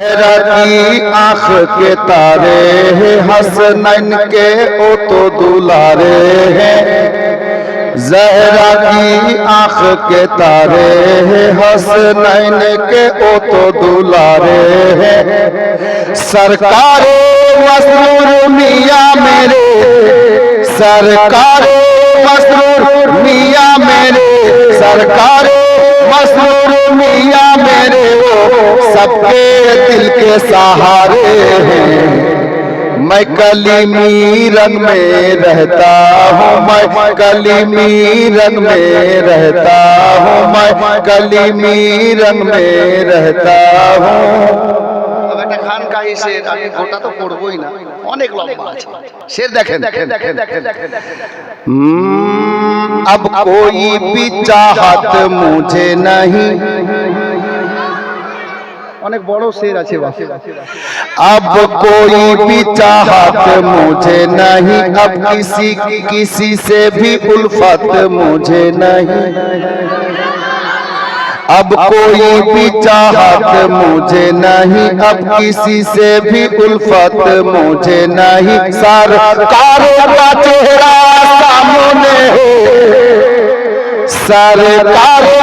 आँख के तारे हैं हस हसनैन के ओ तो दुलारे हैं। जहरा की आँख के तारे हैं हस हसनैन के ओ तो दुलारे हैं। सरकार मसरूर मियाँ मेरे, सरकार मसरूर मियाँ मेरे, सरकार मसरूर मियाँ मेरे। सबके दिल के सहारे हैं मैं कलीमी रंग में रहता हूँ मैं कलीमी रंग में रहता हूँ मैं कलीमी रंग में रहता हूँ তবে একটা খান কাহি শের আমি গোটা তো পড়বই না অনেক লম্বা আছে শের দেখেন দেখেন দেখেন দেখেন দেখেন हम्म, अब कोई भी चाहत मुझे नहीं অনেক বড় শের আছে বাস अब कोई भी चाहत मुझे नहीं अब किसी किसी से भी उल्फत मुझे नहीं अब कोई भी चाहत मुझे नहीं अब किसी से भी उल्फत मुझे नहीं सरकारों का चेहरा सामने है सरकारों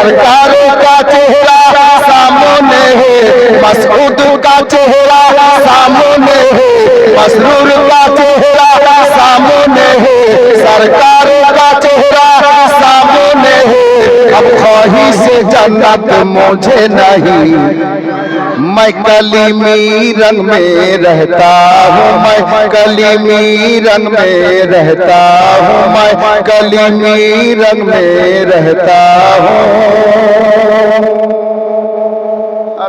सरकारों का चेहरा सामने है मसूद का चेहरा सामने है मसरूर का चेहरा सामने है, सरकारों का चेहरा सामने है। अब ख्वाही से जन्नत मुझे नहीं। मैं कलीमी रंग में रहता हूँ, मैं कलीमी रंग में रहता हूँ, मैं कलीमी रंग में रहता हूँ।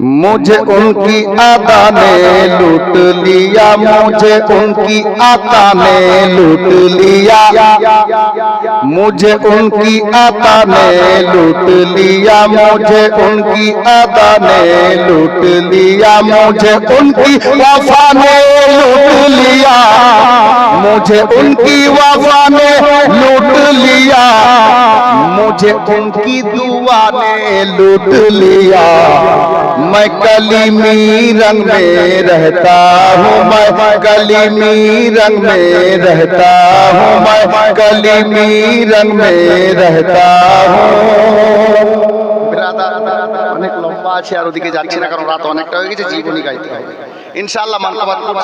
मुझे उनकी आदा ने लूट लिया मुझे उनकी आका ने लूट लिया। मुझे उनकी आका ने लूट लिया मुझे उनकी आदा ने लूट लिया मुझे उनकी वफा ने लूट लिया। मुझे उनकी वफा ने लूट लिया। मुझे उनकी दुआ ने लूट लिया मैं कलीमी रंग में रहता हूँ मैं कलीमी रंग में रहता हूँ मैं कलीमी रंग में रहता हूँ ব্রাদার অনেক লম্বা আছে আর ওদিকে যাচ্ছি না কারণ রাত অনেকটা হয়ে গেছে জীবনী গাইতে হবে ইনশাআল্লাহ মানকাবাদ